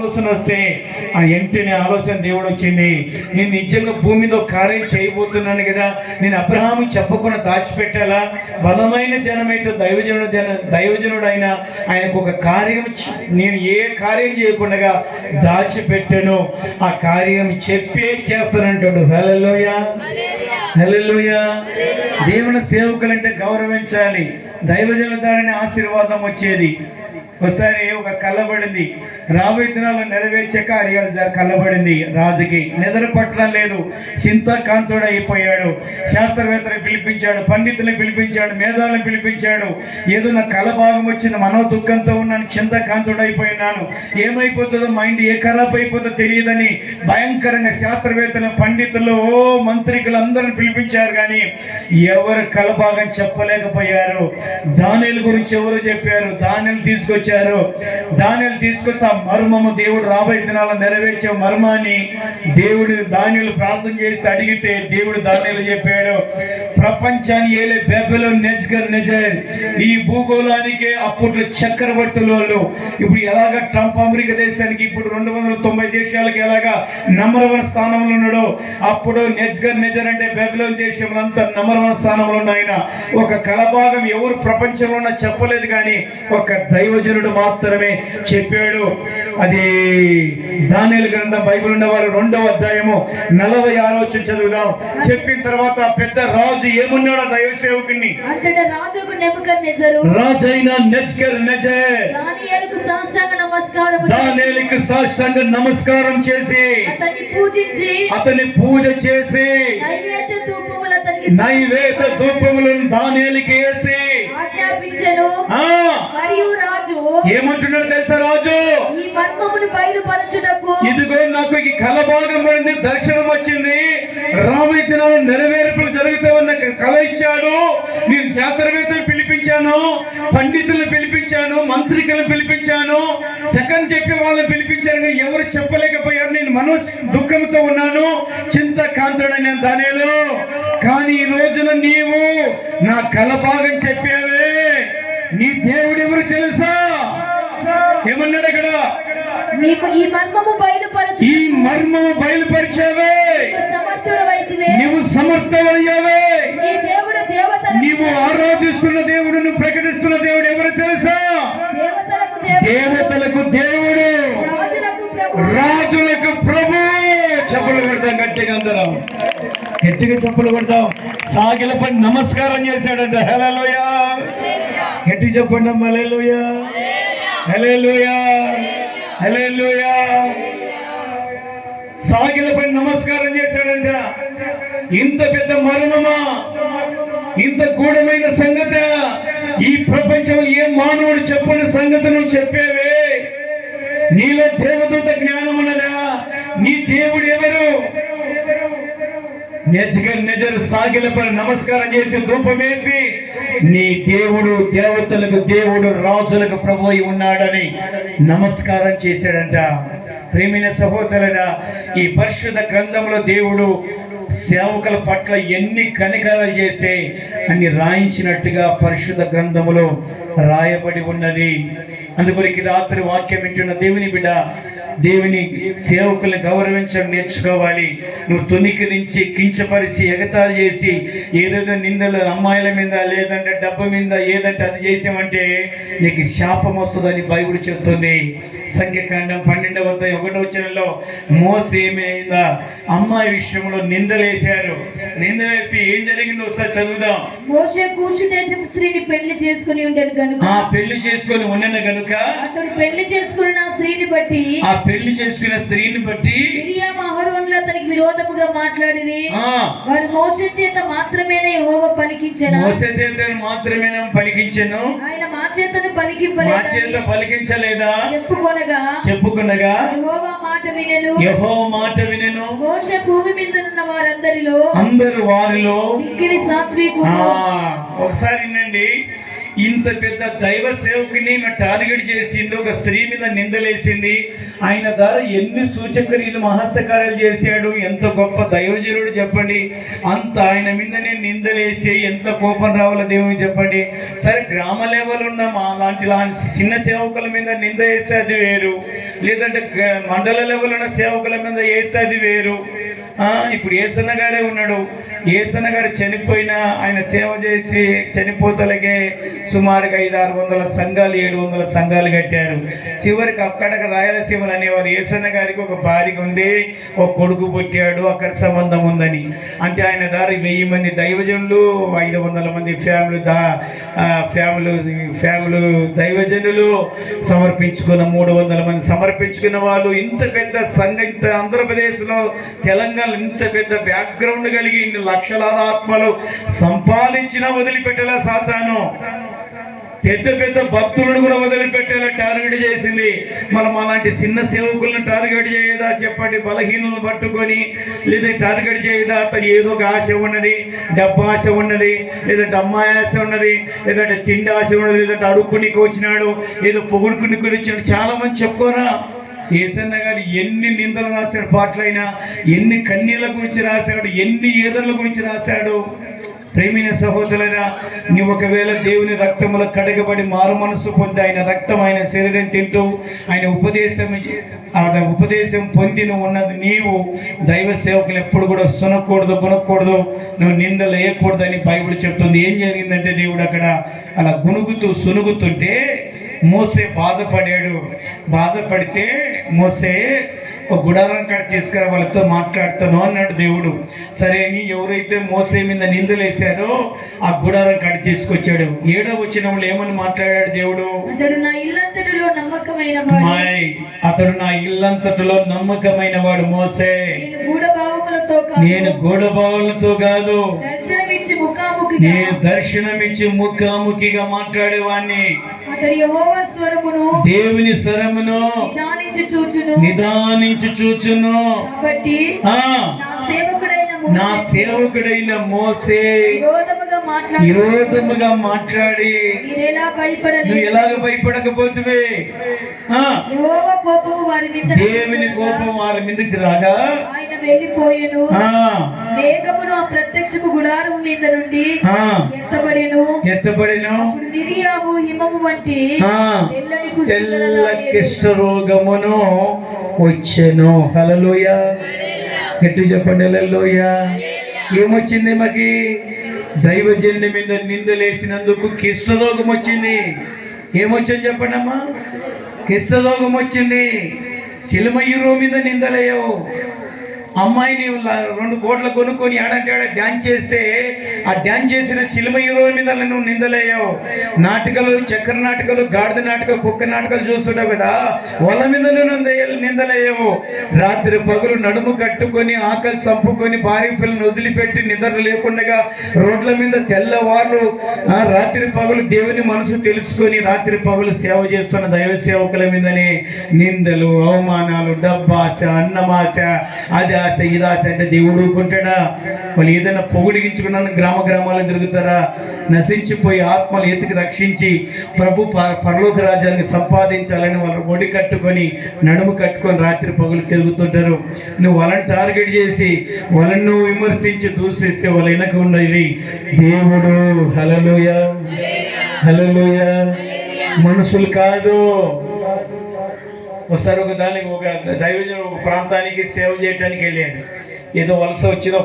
ఆలోచన వస్తే ఆ ఎంటనే ఆలోచన దేవుడు వచ్చింది. నేను నిజంగా భూమి మీద కార్యం చేయబోతున్నాను కదా. నేను అబ్రహాం చెప్పకుండా దాచిపెట్టాలా? బలమైన జనమైతే దైవజనుడు జన దైవజనుడు అయినా ఆయనకు ఒక కార్యం నేను ఏ కార్యం చేయకుండా దాచిపెట్టాను. ఆ కార్యం చెప్పే చేస్తానంటాడు. హలోయ హలోయ దేవుని సేవకులంటే గౌరవించాలి. దైవజనుల ద్వారానే ఆశీర్వాదం వచ్చేది. ఒకసారి ఒక కళ్ళబడింది రాబోయే దినాల్లో నెరవేర్చే కార్యాలు జ- కళ్ళబడింది రాజుకి నిద్ర పట్టడం లేదు. చింతాకాంతుడు అయిపోయాడు. శాస్త్రవేత్తలు పిలిపించాడు. పండితుల్ని పిలిపించాడు. మేధావులను పిలిపించాడు. ఏదో నా కళ భాగం వచ్చింది. మనో దుఃఖంతో ఉన్నాను. చింతాకాంతుడు అయిపోయినాను. ఏమైపోతుందో మైండ్ ఏ ఖరాబ్ అయిపోతుందో తెలియదని భయంకరంగా శాస్త్రవేత్తలు పండితులు ఓ మంత్రికులు అందరిని పిలిపించారు కానీ ఎవరు కళ భాగం చెప్పలేకపోయారు. దానిల గురించి ఎవరు చెప్పారు? దానిలు తీసుకొచ్చారు దానిలు తీసుకొచ్చి ఆ మర్మము దేవుడు రాబోయే దినాలను నెరవేర్చే మర్మాన్ని దేవుడు దానిలు ప్రార్థన చేసి అడిగితే దేవుడు దానిలు చెప్పాడు. ప్రపంచాన్ని ఏలే బెబెలో నెజ్గర్ నెజర్ ఈ భూగోళానికి అప్పట్లో చక్రవర్తుల వాళ్ళు. ఇప్పుడు ఎలాగ ట్రంప్ అమెరికా దేశానికి ఇప్పుడు రెండు వందల తొంభై దేశాలకు ఎలాగా నంబర్ వన్ స్థానంలో ఉన్నాడో అప్పుడు నెజ్గర్ నెజర్ అంటే బెబిలోన్ దేశంలో అంతా నంబర్ వన్ స్థానంలో ఉన్న ఆయన. ఒక కలభాగం ఎవరు ప్రపంచంలో ఉన్నా చెప్పలేదు కానీ ఒక దైవజనుడు మాత్రమే చెప్పాడు. అది దానిల గ్రంథం బైబిల్ ఉన్నవారు రెండవ అధ్యాయము నలభై ఆలోచన చదువుదాం. చెప్పిన తర్వాత ఆ పెద్ద రాజు ఏమున్నాడో దైవ సేవకుని అంతట రాజుకు నెబుకద్నెజరు రాజైన నెజ్గర్ నెజర్. దానియేలుకు సాష్టాంగ నమస్కారం దానిలకు సాష్టాంగ నమస్కారం చేసి అతన్ని పూజించి అతని పూజ చేసి నైవేద్య ధూపములు అతనికి నైవేద్య ధూపములను దానిలకి వేసి ఆజ్ఞాపించెను. ఆ ఏమంటున్నాడు తెలుసా రాజు? ఈ మర్మమును బయలుపరచుటకు? ఇదిగో నాకు ఈ కళ భాగం పడింది దర్శనం వచ్చింది. రాబోయే దినాలు నెరవేర్పులు జరుగుతూ ఉన్న కళ ఇచ్చాడు. నేను శాస్త్రవేత్తలు పిలిపించాను పండితులను పిలిపించాను మంత్రికలను పిలిపించాను సెకండ్ చెప్పే వాళ్ళని పిలిపించాను కానీ ఎవరు చెప్పలేకపోయారు. నేను మనో దుఃఖంతో ఉన్నాను. చింత కాంతుడు నేను దానిలో కానీ ఈ రోజున నీవు నా కళ భాగం చెప్పావే. నీ దేవుడు ఎవరు తెలుసా? ఏమన్నాడు అక్కడ నీకు ఈ మర్మము బయలుపరచు ఈ మర్మము బయలుపరిచావే. సమర్థుడవైతివే. నీవు సమర్థమయ్యావే. దేవుడు నీవు ఆరాధిస్తున్న దేవుడును ప్రకటిస్తున్న దేవుడు ఎవరు తెలుసా? దేవతలకు దేవుడు. దేవుడు. రాజులకు ప్రభు చెప్పులు కొడతాం గట్టిగా అందరం. గట్టిగా చెప్పులు కొడతాం సాగిలపై నమస్కారం చేశాడంట. హలోయ గట్టి చెప్పండి హలోయ హలోయ హలోయ సాగిలపై నమస్కారం చేశాడంట. ఇంత పెద్ద మరణమా? ఇంత గూఢమైన సంగత? ఈ ప్రపంచం ఏ మానవుడు చెప్పని సంగతి నువ్వు చెప్పేవే? నీలో దేవదూత జ్ఞానం ఉన్నదా? నీ దేవుడు ఎవరు? నిజగా నిజరు సాగిలపై నమస్కారం చేసి ధూపమేసి నీ దేవుడు దేవతలకు దేవుడు రాజులకు ప్రభు ఉన్నాడని నమస్కారం చేశాడంట. ప్రేమిన సహోదరుడా ఈ పరిశుద్ధ గ్రంథంలో దేవుడు సేవకుల పట్ల ఎన్ని కనికరాలు చేస్తే అన్ని రాయించినట్టుగా పరిశుద్ధ గ్రంథములో రాయబడి ఉన్నది. అందుకొరికి రాత్రి వాక్యం వింటున్న దేవుని బిడ్డ దేవుని సేవకుల్ని గౌరవించడం నేర్చుకోవాలి. నువ్వు తునికి నుంచి కించపరిచి ఎగతాళి చేసి ఏదేదో నిందలు అమ్మాయిల మీద లేదంటే డబ్బు మీద ఏదంటే అది చేసామంటే నీకు శాపం వస్తుందని బైబిల్ చెప్తుంది. సంఖ్యకాండం పన్నెండవ ఒకటో వచనంలో మోస ఏమైందా అమ్మాయి విషయంలో నిందలేశారు. నిందలేసి ఏం జరిగిందో ఒకసారి చదువుదాం. కూర్చు స్త్రీని పెళ్ళి చేసుకుని ఉండేది కనుక. ఆ పెళ్ళి చేసుకొని ఉన్నను గనుక అతడు పెళ్ళి చేసుకున్న స్త్రీని బట్టి ఆ పెళ్ళి చేసుకున్న స్త్రీని బట్టి మిరియాము అహరోనులు అతనికి విరోధముగా మాట్లాడిరి. వారు మోషే చేత మాత్రమేనే యెహోవా పలికించెను. మోస చేతను మాత్రమే పలికించను. ఆయన మా చేతను మా చేత పలికించలేదా? చెప్పుకొనగా చెప్పుకున్నగా యెహోవా మాట వినెను. యహో మాట వినెను. మోషే భూమి మీద ఉన్న వారందరిలో అందరు వారిలో మిక్కిలి సాత్వికుడు ఒకసారి వినండి. ఇంత పెద్ద దైవ సేవకుని టార్గెట్ చేసింది ఒక స్త్రీ మీద నిందలేసింది. ఆయన ద్వారా ఎన్ని సూచక్రియలు మహస్తకార్యాలు చేశాడు ఎంత గొప్ప దైవజనుడు చెప్పండి. అంత ఆయన మీద నేను నిందలేసి ఎంత కోపం రావాలో దేవుని చెప్పండి. సరే గ్రామ లెవెల్ ఉన్న మా లాంటి లాంటి చిన్న సేవకుల మీద నింద వేస్తే అది వేరు. లేదంటే మండల లెవెల్ ఉన్న సేవకుల మీద వేస్తే అది వేరు. ఇప్పుడు ఏసన్న గారే ఉన్నాడు. ఏసన్న గారు చనిపోయినా ఆయన సేవ చేసి చనిపోతలకే సుమారుగా ఐదు ఆరు వందల సంఘాలు ఏడు వందల సంఘాలు కట్టారు. చివరికి అక్కడ రాయలసీమలు అనేవారు ఏసన్న గారికి ఒక భార్య ఉంది ఒక కొడుకు పుట్టాడు అక్కడ సంబంధం ఉందని. అంటే ఆయన దారి వెయ్యి మంది దైవజనులు ఐదు వందల మంది ఫ్యామిలీ దా ఫ్యామిలీ ఫ్యామిలీ దైవజనులు సమర్పించుకున్న మూడు వందల మంది సమర్పించుకున్న వాళ్ళు. ఇంత పెద్ద సంఘ ఇంత ఆంధ్రప్రదేశ్లో తెలంగాణ ఇంత పెద్ద బ్యాక్గ్రౌండ్ కలిగి ఇన్ని లక్షలాది ఆత్మలు సంపాదించినా వదిలిపెట్టేలా సాతాను. పెద్ద పెద్ద భక్తులను కూడా వదిలిపెట్టేలా టార్గెట్ చేసింది. మనం అలాంటి చిన్న సేవకులను టార్గెట్ చేయదా చెప్పండి. బలహీనలను పట్టుకొని లేదా టార్గెట్ చేయదా అతను ఏదో ఒక ఆశ ఉన్నది డబ్బు ఆశ ఉన్నది లేదంటే అమ్మాయి ఆశ ఉన్నది లేదంటే తిండి ఆశ ఉన్నది లేదంటే అడుక్కునికి వచ్చినాడు ఏదో పొగుడుకుని వచ్చాడు చాలా మంది చెప్పుకోరా? ఏసన్న గారు ఎన్ని నిందలు రాశాడు పాటలైనా ఎన్ని కన్నీళ్ళ గురించి రాశాడు ఎన్ని ఏదర్ల గురించి రాశాడు? ప్రేమిన సహోదరులైనా నీవు ఒకవేళ దేవుని రక్తములో కడగబడి మారు మనసు పొంది ఆయన రక్తం ఆయన శరీరం తింటూ ఆయన ఉపదేశం ఆ ఉపదేశం పొంది నువ్వు ఉన్నది నీవు దైవ సేవకులు ఎప్పుడు కూడా సునకూడదు గునకూడదు నువ్వు నిందలు వేయకూడదని బైబిల్ చెప్తుంది. ఏం జరిగిందంటే దేవుడు అక్కడ అలా గునుగుతూ సునుగుతుంటే మోసే బాధపడాడు. బాధపడితే మోసే ఒక గుడారం కాడ తీసుకురా వాళ్ళతో మాట్లాడుతాను అన్నాడు దేవుడు. సరే అని ఎవరైతే మోసే మీద నిందలేశారో ఆ గుడారం కాడ తీసుకొచ్చాడు. ఏడో వచ్చిన వాళ్ళు ఏమని మాట్లాడాడు దేవుడు? అతడు నా ఇల్లంతటిలో నమ్మకమైన అతడు నా ఇల్లంతటిలో నమ్మకమైన వాడు మోసే. నేను గూఢభావాలతో కాదు. దర్శనమిచ్చి ముఖాముఖిగా. నేను దర్శనమిచ్చి ముఖాముఖిగా మాట్లాడేవాణ్ణి. అతడు యెహోవా స్వరమును దేవుని స్వరమును నిదానించి చూచును. నిదానించి చూచును. కాబట్టి ఆ నా సేవకుడైన నా మోసే సేవకుడైన మోసే విరోధముగా మాట్లాడి. విరోధముగా మాట్లాడి. మీరెలా భయపడలేదు? నువ్వు ఎలాగ భయపడకపోతువే? యెహోవా కోపము వారి మీద దేవుని కోపం వారి మీదకి రాగా ఆయన వెళ్ళిపోయెను. ఆ మేఘమును ప్రత్యక్షపు గుడారము మీద నుండి ఆ. ఎత్తబడెను. ఎత్తబడిన. అప్పుడు మిరియాము హిమము వంటి తెల్లని రోగమును వచ్చెను. హలలోయ గట్టి చెప్పండి హలలోయ ఏమొచ్చింది మాకి? దైవజన్య మీద నిందలేసినందుకు కిష్టరోగం వచ్చింది. ఏమొచ్చింది చెప్పండి అమ్మా? కిష్టరోగం వచ్చింది. సిలమయ్యూరు మీద నిందలేయవు. అమ్మాయిని రెండు కోట్లు కొనుక్కొని ఆడంటే ఆడ డ్యాన్స్ చేస్తే ఆ డ్యాన్స్ చేసిన సినిమా హీరో మీద నువ్వు నిందలేయావు. నాటకాలు చక్ర నాటకాలు గాడిద నాటకాలు కుక్క నాటకాలు చూస్తుంటావు కదా వాళ్ళ మీద నువ్వు నింద- నిందలేయవు. రాత్రి పగులు నడుము కట్టుకొని ఆకలి చంపుకొని భార్య పిల్లలు వదిలిపెట్టి నిద్ర లేకుండా రోడ్ల మీద తెల్లవారు ఆ రాత్రి పగులు దేవుని మనసు తెలుసుకొని రాత్రి పగులు సేవ చేస్తున్న దైవ సేవకుల మీదనే నిందలు అవమానాలు డబ్బాశ అన్నమాశ అది ఆశ ఇది ఆశ అంటే దేవుడు ఊరుకుంటాడా? వాళ్ళు ఏదైనా పొగుడిగించుకున్నాను గ్రామ గ్రామాల్లో తిరుగుతారా? నశించిపోయి ఆత్మలు ఎతికి రక్షించి ప్రభు పరలోక రాజ్యాన్ని సంపాదించాలని వాళ్ళు ఒడి కట్టుకొని నడుము కట్టుకొని రాత్రి పగులు తిరుగుతుంటారు. నువ్వు వాళ్ళని టార్గెట్ చేసి వాళ్ళని నువ్వు విమర్శించి దూషిస్తే వాళ్ళ వెనక ఉన్నది దేవుడు. హలలోయ హలలోయ మనుషులు కాదు. ఒకసారి ఒక దానికి ఒక దైవజనం ఒక ప్రాంతానికి సేవ చేయడానికి వెళ్ళాను ఏదో వలస వచ్చిందో